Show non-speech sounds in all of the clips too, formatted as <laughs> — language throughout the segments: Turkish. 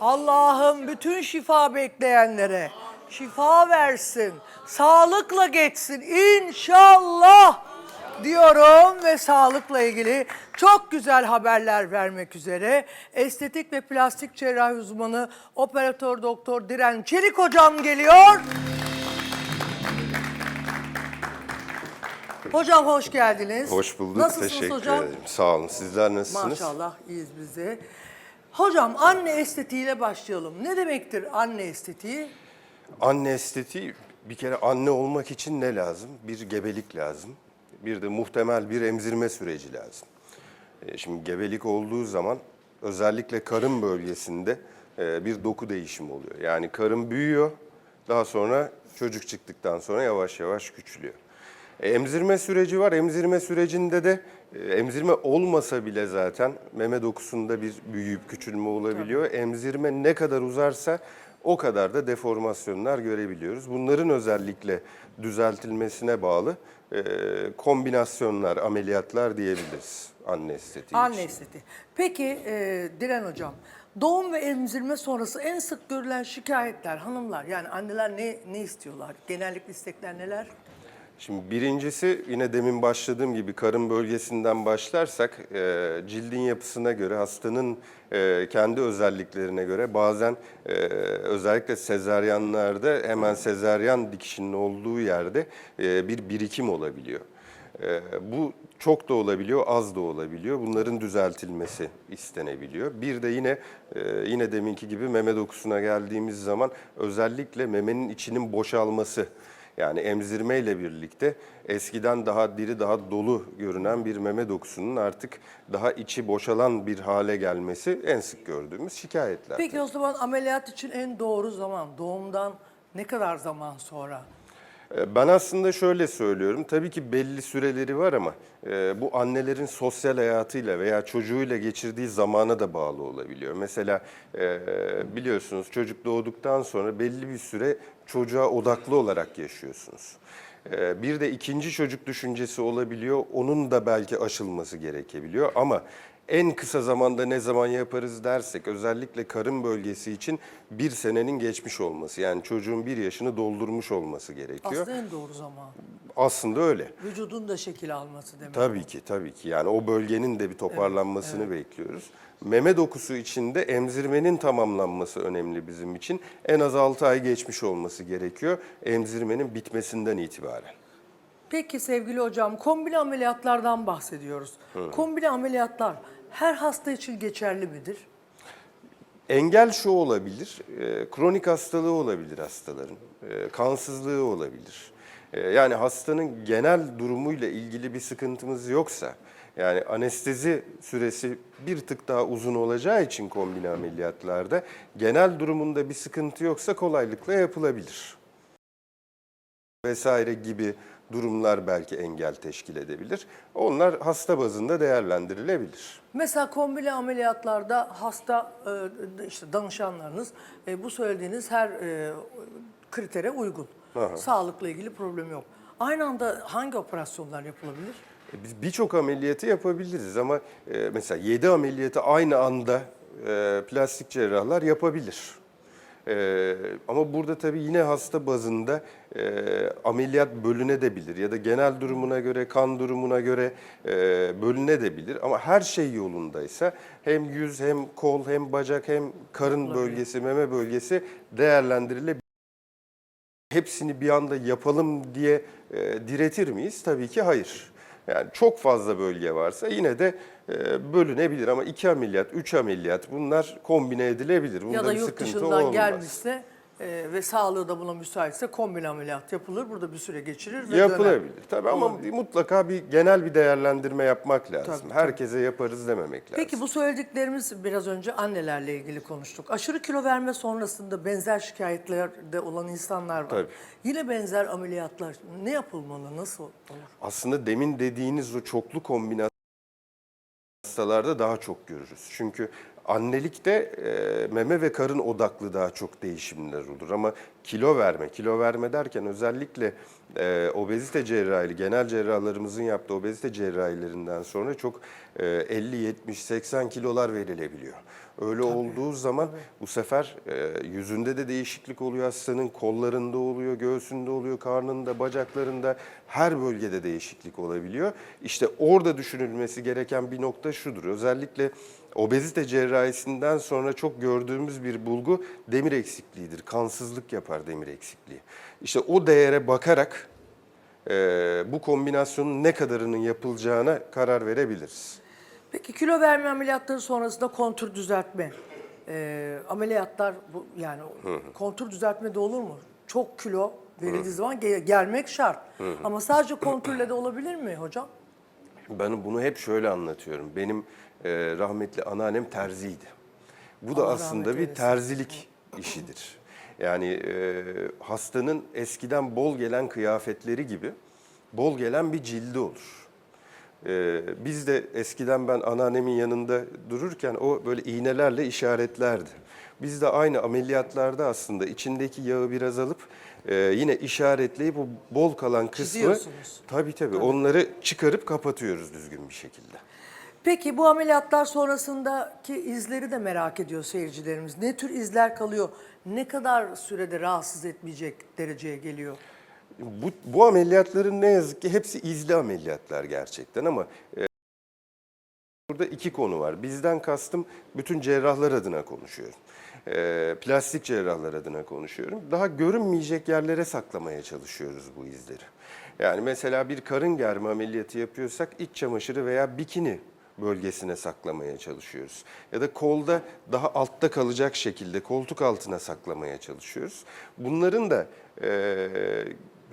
Allah'ım bütün şifa bekleyenlere şifa versin. Sağlıkla geçsin inşallah diyorum ve sağlıkla ilgili çok güzel haberler vermek üzere estetik ve plastik cerrahi uzmanı operatör doktor Diren Çelik hocam geliyor. Hocam hoş geldiniz. Hoş bulduk. Nasılsınız Teşekkür hocam? ederim. Sağ olun. Sizler nasılsınız? Maşallah iyiyiz biz de. Hocam anne estetiğiyle başlayalım. Ne demektir anne estetiği? Anne estetiği bir kere anne olmak için ne lazım? Bir gebelik lazım. Bir de muhtemel bir emzirme süreci lazım. E, Şimdi gebelik olduğu zaman özellikle karın bölgesinde e, bir doku değişimi oluyor. Yani karın büyüyor. Daha sonra çocuk çıktıktan sonra yavaş yavaş küçülüyor. E, Emzirme süreci var. Emzirme sürecinde de emzirme olmasa bile zaten meme dokusunda bir büyüyüp küçülme olabiliyor. Emzirme ne kadar uzarsa o kadar da deformasyonlar görebiliyoruz. Bunların özellikle düzeltilmesine bağlı e, kombinasyonlar, ameliyatlar diyebiliriz anne estetiği Anne için. estetiği. Peki e, Diren hocam, doğum ve emzirme sonrası en sık görülen şikayetler hanımlar yani anneler ne ne istiyorlar? Genellikle istekler neler? Şimdi birincisi yine demin başladığım gibi karın bölgesinden başlarsak e, cildin yapısına göre hastanın e, kendi özelliklerine göre bazen e, özellikle sezaryenlerde hemen sezaryen dikişinin olduğu yerde e, bir birikim olabiliyor. E, bu çok da olabiliyor, az da olabiliyor. Bunların düzeltilmesi istenebiliyor. Bir de yine e, yine deminki gibi meme dokusuna geldiğimiz zaman özellikle memenin içinin boşalması yani emzirme ile birlikte eskiden daha diri, daha dolu görünen bir meme dokusunun artık daha içi boşalan bir hale gelmesi en sık gördüğümüz şikayetler. Peki o zaman ameliyat için en doğru zaman doğumdan ne kadar zaman sonra? Ee, Ben aslında şöyle söylüyorum. Tabii ki belli süreleri var ama e, bu annelerin sosyal hayatıyla veya çocuğuyla geçirdiği zamana da bağlı olabiliyor. Mesela e, biliyorsunuz çocuk doğduktan sonra belli bir süre çocuğa odaklı olarak yaşıyorsunuz. E, Bir de ikinci çocuk düşüncesi olabiliyor. Onun da belki aşılması gerekebiliyor ama en kısa zamanda ne zaman yaparız dersek özellikle karın bölgesi için bir senenin geçmiş olması yani çocuğun bir yaşını doldurmuş olması gerekiyor. Aslında en doğru zaman. Aslında öyle. Vücudun da şekil alması demek. Tabii ki tabii ki yani o bölgenin de bir toparlanmasını bekliyoruz. Meme dokusu için de emzirmenin tamamlanması önemli bizim için. En az 6 ay geçmiş olması gerekiyor emzirmenin bitmesinden itibaren. Peki sevgili hocam kombine ameliyatlardan bahsediyoruz. Kombine ameliyatlar her hasta için geçerli midir? Engel şu olabilir, e, kronik hastalığı olabilir hastaların, e, kansızlığı olabilir. E, yani hastanın genel durumuyla ilgili bir sıkıntımız yoksa, yani anestezi süresi bir tık daha uzun olacağı için kombine ameliyatlarda genel durumunda bir sıkıntı yoksa kolaylıkla yapılabilir. Vesaire gibi durumlar belki engel teşkil edebilir. Onlar hasta bazında değerlendirilebilir. Mesela kombine ameliyatlarda hasta e, işte danışanlarınız e, bu söylediğiniz her e, kritere uygun. Aha. Sağlıkla ilgili problem yok. Aynı anda hangi operasyonlar yapılabilir? Biz birçok ameliyatı yapabiliriz ama mesela 7 ameliyatı aynı anda plastik cerrahlar yapabilir. E, ama burada tabii yine hasta bazında e, ameliyat bölünebilir ya da genel durumuna göre, kan durumuna göre e, bölünebilir. Ama her şey yolundaysa hem yüz hem kol hem bacak hem karın bölgesi, meme bölgesi değerlendirilebilir. Hepsini bir anda yapalım diye e, diretir miyiz? Tabii ki hayır. Yani çok fazla bölge varsa yine de bölünebilir ama iki ameliyat, üç ameliyat bunlar kombine edilebilir. Bunda ya da yurt dışından olmaz. gelmişse e, ve sağlığı da buna müsaitse kombine ameliyat yapılır. Burada bir süre geçirir ve döner. Yapılabilir tabii ama Olabilir. mutlaka bir genel bir değerlendirme yapmak lazım. Tabii, tabii. Herkese yaparız dememek lazım. Peki bu söylediklerimiz biraz önce annelerle ilgili konuştuk. Aşırı kilo verme sonrasında benzer şikayetlerde olan insanlar var. Tabii. Yine benzer ameliyatlar ne yapılmalı, nasıl olur? Aslında demin dediğiniz o çoklu kombinasyon hastalarda daha çok görürüz. Çünkü Annelikte e, meme ve karın odaklı daha çok değişimler olur ama kilo verme, kilo verme derken özellikle e, obezite cerrahi, genel cerrahlarımızın yaptığı obezite cerrahilerinden sonra çok e, 50, 70, 80 kilolar verilebiliyor. Öyle olduğu zaman bu sefer e, yüzünde de değişiklik oluyor hastanın, kollarında oluyor, göğsünde oluyor, karnında, bacaklarında her bölgede değişiklik olabiliyor. İşte orada düşünülmesi gereken bir nokta şudur. Özellikle obezite cerrahisinden sonra çok gördüğümüz bir bulgu demir eksikliğidir. Kansızlık yapar demir eksikliği. İşte o değere bakarak e, bu kombinasyonun ne kadarının yapılacağına karar verebiliriz. Peki kilo verme ameliyatları sonrasında kontur düzeltme. Ee, ameliyatlar bu yani kontur düzeltme de olur mu? Çok kilo verildiği zaman ge- gelmek şart. Ama sadece kontürle de olabilir mi hocam? Ben bunu hep şöyle anlatıyorum. Benim e, rahmetli anneannem terziydi. Bu da Allah aslında rahmet bir eylesin. terzilik işidir. Yani e, hastanın eskiden bol gelen kıyafetleri gibi bol gelen bir cildi olur. E, biz de eskiden ben anneannemin yanında dururken o böyle iğnelerle işaretlerdi. Biz de aynı ameliyatlarda aslında içindeki yağı biraz alıp e, yine işaretleyip o bol kalan kısmı Çiziyorsunuz. tabii tabii onları çıkarıp kapatıyoruz düzgün bir şekilde. Peki bu ameliyatlar sonrasındaki izleri de merak ediyor seyircilerimiz. Ne tür izler kalıyor? Ne kadar sürede rahatsız etmeyecek dereceye geliyor? Bu, bu ameliyatların ne yazık ki hepsi izli ameliyatlar gerçekten ama e, burada iki konu var. Bizden kastım bütün cerrahlar adına konuşuyorum. E, plastik cerrahlar adına konuşuyorum. Daha görünmeyecek yerlere saklamaya çalışıyoruz bu izleri. Yani mesela bir karın germe ameliyatı yapıyorsak iç çamaşırı veya bikini bölgesine saklamaya çalışıyoruz. Ya da kolda daha altta kalacak şekilde koltuk altına saklamaya çalışıyoruz. Bunların da e,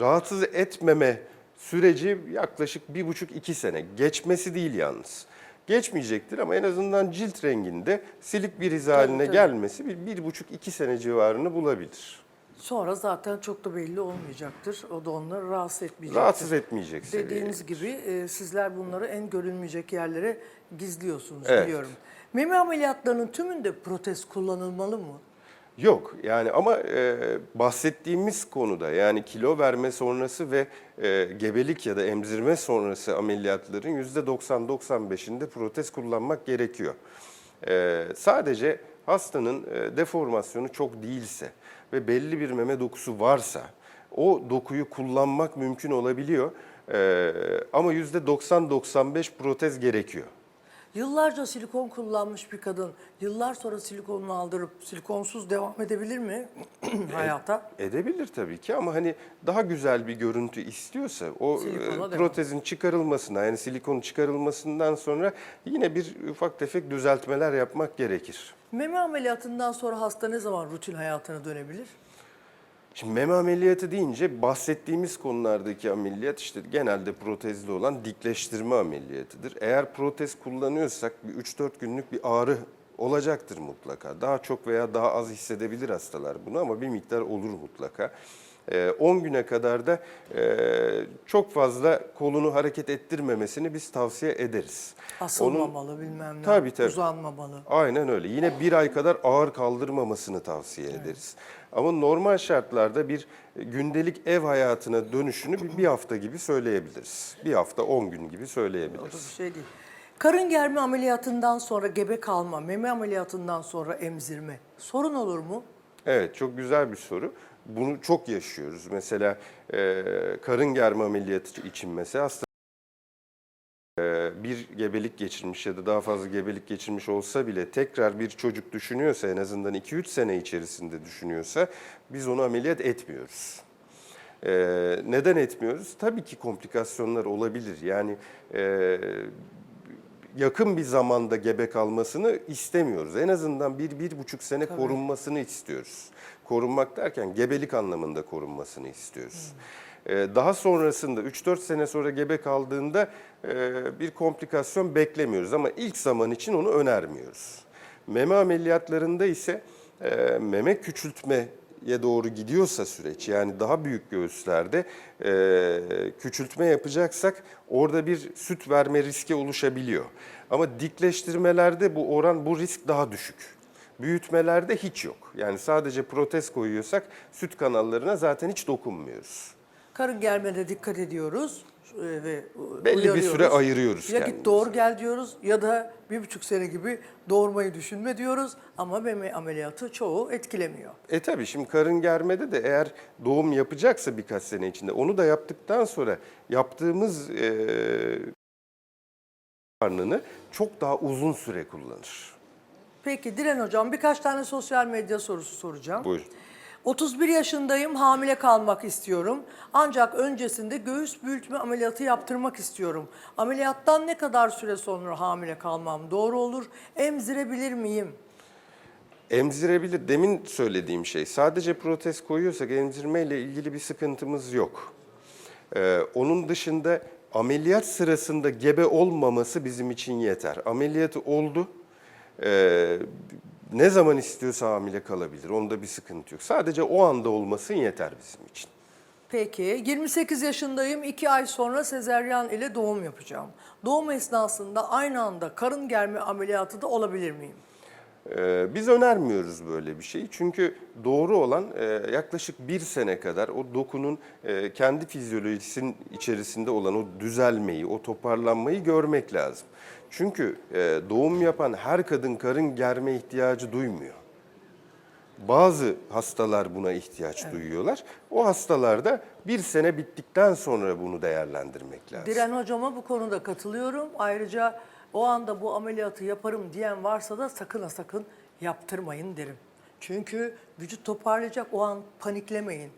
rahatsız etmeme süreci yaklaşık bir buçuk iki sene. Geçmesi değil yalnız. Geçmeyecektir ama en azından cilt renginde silik bir iz haline tabii. gelmesi bir, bir buçuk iki sene civarını bulabilir. Sonra zaten çok da belli olmayacaktır. O da onları rahatsız etmeyecektir. Rahatsız etmeyecek. Dediğiniz gibi e, sizler bunları en görülmeyecek yerlere gizliyorsunuz Evet. biliyorum. Meme ameliyatlarının tümünde protez kullanılmalı mı? Yok yani ama e, bahsettiğimiz konuda yani kilo verme sonrası ve e, gebelik ya da emzirme sonrası ameliyatların %90-95'inde protez kullanmak gerekiyor. E, sadece hastanın e, deformasyonu çok değilse ve belli bir meme dokusu varsa o dokuyu kullanmak mümkün olabiliyor. E, ama %90-95 protez gerekiyor. Yıllarca silikon kullanmış bir kadın yıllar sonra silikonunu aldırıp silikonsuz devam edebilir mi <clears throat> hayata? Edebilir tabii ki ama hani daha güzel bir görüntü istiyorsa o Silikona e, protezin çıkarılmasına yani silikon çıkarılmasından sonra yine bir ufak tefek düzeltmeler yapmak gerekir. Meme ameliyatından sonra hasta ne zaman rutin hayatına dönebilir? Şimdi meme ameliyatı deyince bahsettiğimiz konulardaki ameliyat işte genelde protezli olan dikleştirme ameliyatıdır. Eğer protez kullanıyorsak bir 3-4 günlük bir ağrı olacaktır mutlaka. Daha çok veya daha az hissedebilir hastalar bunu ama bir miktar olur mutlaka. Ee, 10 güne kadar da e, çok fazla kolunu hareket ettirmemesini biz tavsiye ederiz. Asılmamalı bilmem ne. Tabii, tabii. Uzanmamalı. Aynen öyle. Yine bir ay kadar ağır kaldırmamasını tavsiye ederiz. Ama normal şartlarda bir gündelik ev hayatına dönüşünü bir, hafta gibi söyleyebiliriz. Bir hafta 10 gün gibi O da söyleyebiliriz. bir şey değil. Karın germe ameliyatından sonra gebe kalma, meme ameliyatından sonra emzirme sorun olur mu? Evet çok güzel bir soru. Bunu çok yaşıyoruz. Mesela e, karın germe ameliyatı için mesela hasta e, bir gebelik geçirmiş ya da daha fazla gebelik geçirmiş olsa bile tekrar bir çocuk düşünüyorsa en azından 2-3 sene içerisinde düşünüyorsa biz onu ameliyat etmiyoruz. E, neden etmiyoruz? Tabii ki komplikasyonlar olabilir. Yani e, yakın bir zamanda gebe kalmasını istemiyoruz. En azından bir, bir buçuk sene korunmasını istiyoruz. Korunmak derken gebelik anlamında korunmasını istiyoruz. Ee, Daha sonrasında 3-4 sene sonra gebe kaldığında e, bir komplikasyon beklemiyoruz ama ilk zaman için onu önermiyoruz. Meme ameliyatlarında ise e, meme küçültme doğru gidiyorsa süreç yani daha büyük göğüslerde e, küçültme yapacaksak orada bir süt verme riski oluşabiliyor. Ama dikleştirmelerde bu oran bu risk daha düşük. Büyütmelerde hiç yok. Yani sadece protez koyuyorsak süt kanallarına zaten hiç dokunmuyoruz. Karın germede dikkat ediyoruz e, ve Belli bir süre ayırıyoruz Ya kendimizi. git doğur gel diyoruz ya da bir buçuk sene gibi doğurmayı düşünme diyoruz. Ama meme ameliyatı çoğu etkilemiyor. E tabii şimdi karın germede de eğer doğum yapacaksa birkaç sene içinde onu da yaptıktan sonra yaptığımız e, karnını çok daha uzun süre kullanır. Peki Diren Hocam birkaç tane sosyal medya sorusu soracağım. Buyurun. 31 yaşındayım, hamile kalmak istiyorum. Ancak öncesinde göğüs büyütme ameliyatı yaptırmak istiyorum. Ameliyattan ne kadar süre sonra hamile kalmam doğru olur? Emzirebilir miyim? Emzirebilir. Demin söylediğim şey sadece protez koyuyorsak emzirmeyle ilgili bir sıkıntımız yok. Ee, onun dışında ameliyat sırasında gebe olmaması bizim için yeter. Ameliyatı oldu. Ee, ne zaman istiyorsa hamile kalabilir. Onda bir sıkıntı yok. Sadece o anda olmasın yeter bizim için. Peki 28 yaşındayım, 2 ay sonra sezeryan ile doğum yapacağım. Doğum esnasında aynı anda karın germe ameliyatı da olabilir miyim? Ee, Biz önermiyoruz böyle bir şeyi. Çünkü doğru olan e, yaklaşık bir sene kadar o dokunun e, kendi fizyolojisinin içerisinde olan o düzelmeyi, o toparlanmayı görmek lazım. Çünkü e, doğum yapan her kadın karın germe ihtiyacı duymuyor. Bazı hastalar buna ihtiyaç duyuyorlar. O hastalarda bir sene bittikten sonra bunu değerlendirmek lazım. Diren hocama bu konuda katılıyorum. Ayrıca o anda bu ameliyatı yaparım diyen varsa da sakın ha sakın yaptırmayın derim. Çünkü vücut toparlayacak o an paniklemeyin.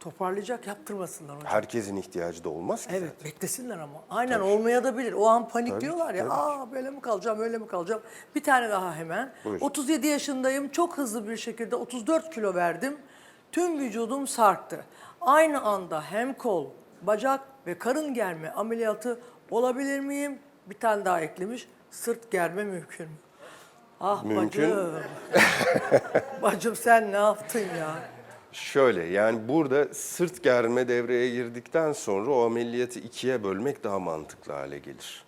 Toparlayacak yaptırmasınlar hocam. Herkesin ihtiyacı da olmaz ki. Evet beklesinler ama. Aynen olmaya da bilir. O an panik Tabii, diyorlar ya. tabii. Aa böyle mi kalacağım öyle mi kalacağım. Bir tane daha hemen. Buyur. 37 yaşındayım. Çok hızlı bir şekilde 34 kilo verdim. Tüm vücudum sarktı. Aynı anda hem kol, bacak ve karın germe ameliyatı olabilir miyim? Bir tane daha eklemiş. Sırt germe mümkün mü? Ah Mümkün. bacım. <laughs> bacım sen ne yaptın ya? Şöyle yani burada sırt germe devreye girdikten sonra o ameliyatı ikiye bölmek daha mantıklı hale gelir.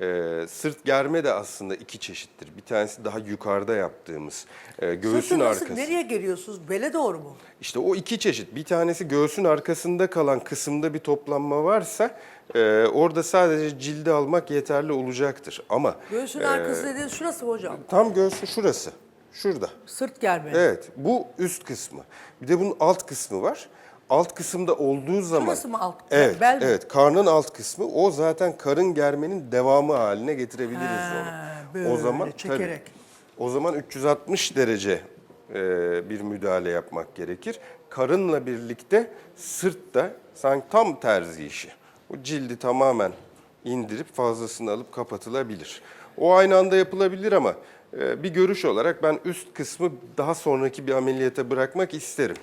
Ee, sırt germe de aslında iki çeşittir. Bir tanesi daha yukarıda yaptığımız e, göğsün Sırtı nasıl, arkası. nereye geliyorsunuz? Bele doğru mu? İşte o iki çeşit. Bir tanesi göğsün arkasında kalan kısımda bir toplanma varsa e, orada sadece cildi almak yeterli olacaktır. Ama Göğsün e, arkası dediğiniz şurası mı hocam? tam göğsün şurası. Şurada. Sırt germe. Evet, bu üst kısmı. Bir de bunun alt kısmı var. Alt kısımda olduğu zaman... Şurası mı alt? Evet, Bel mi? evet. Karnın alt kısmı. O zaten karın germenin devamı haline getirebiliriz Ha, onu. böyle o zaman çekerek. Tabii, o zaman 360 derece e, bir müdahale yapmak gerekir. Karınla birlikte sırt da sanki tam terzi işi. O cildi tamamen indirip fazlasını alıp kapatılabilir. O aynı anda yapılabilir ama bir görüş olarak ben üst kısmı daha sonraki bir ameliyata bırakmak isterim.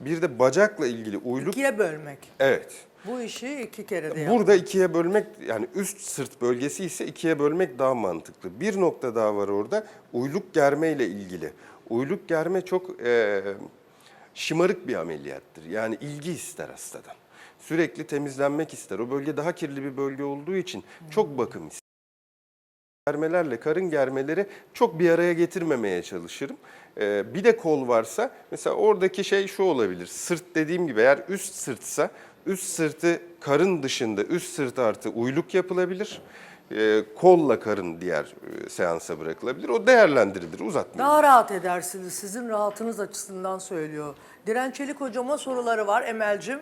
Bir de bacakla ilgili uyluk İkiye bölmek. evet. Bu işi iki kere de. Burada ikiye bölmek yani üst sırt bölgesi ise ikiye bölmek daha mantıklı. Bir nokta daha var orada uyluk germe ile ilgili. Uyluk germe çok e, şımarık bir ameliyattır. Yani ilgi ister hastadan. Sürekli temizlenmek ister. O bölge daha kirli bir bölge olduğu için çok bakım ister. Germelerle karın germeleri çok bir araya getirmemeye çalışırım. Ee, bir de kol varsa mesela oradaki şey şu olabilir. Sırt dediğim gibi eğer üst sırtsa üst sırtı karın dışında üst sırt artı uyluk yapılabilir. Ee, kolla karın diğer e, seansa bırakılabilir. O değerlendirilir uzatmayın. Daha rahat edersiniz. Sizin rahatınız açısından söylüyor. Diren Çelik hocama soruları var Emel'cim.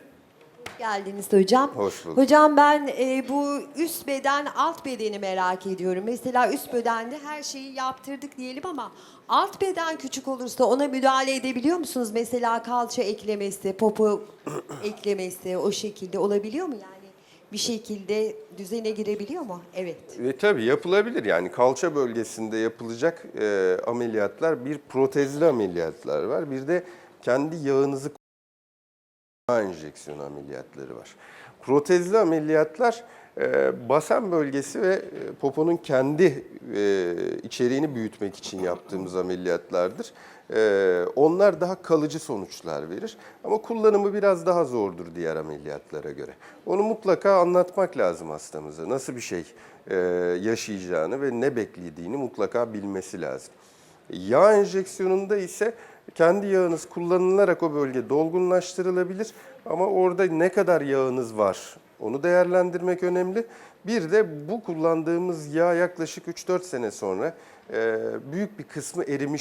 Geldiniz hocam. Hoş bulduk. Hocam ben e, bu üst beden alt bedeni merak ediyorum. Mesela üst bedende her şeyi yaptırdık diyelim ama alt beden küçük olursa ona müdahale edebiliyor musunuz? Mesela kalça eklemesi, popo <coughs> eklemesi o şekilde olabiliyor mu yani? Bir şekilde düzene girebiliyor mu? Evet. E, tabii yapılabilir yani kalça bölgesinde yapılacak e, ameliyatlar bir protezli ameliyatlar var bir de kendi yağınızı enjeksiyon ameliyatları var. Protezli ameliyatlar E, basen bölgesi ve e, poponun kendi e, içeriğini büyütmek için yaptığımız ameliyatlardır. E, onlar daha kalıcı sonuçlar verir ama kullanımı biraz daha zordur diğer ameliyatlara göre. Onu mutlaka anlatmak lazım hastamıza. Nasıl bir şey e, yaşayacağını ve ne beklediğini mutlaka bilmesi lazım. Yağ enjeksiyonunda ise kendi yağınız kullanılarak o bölge dolgunlaştırılabilir ama orada ne kadar yağınız var onu değerlendirmek önemli. Bir de bu kullandığımız yağ yaklaşık 3-4 sene sonra büyük bir kısmı erimiş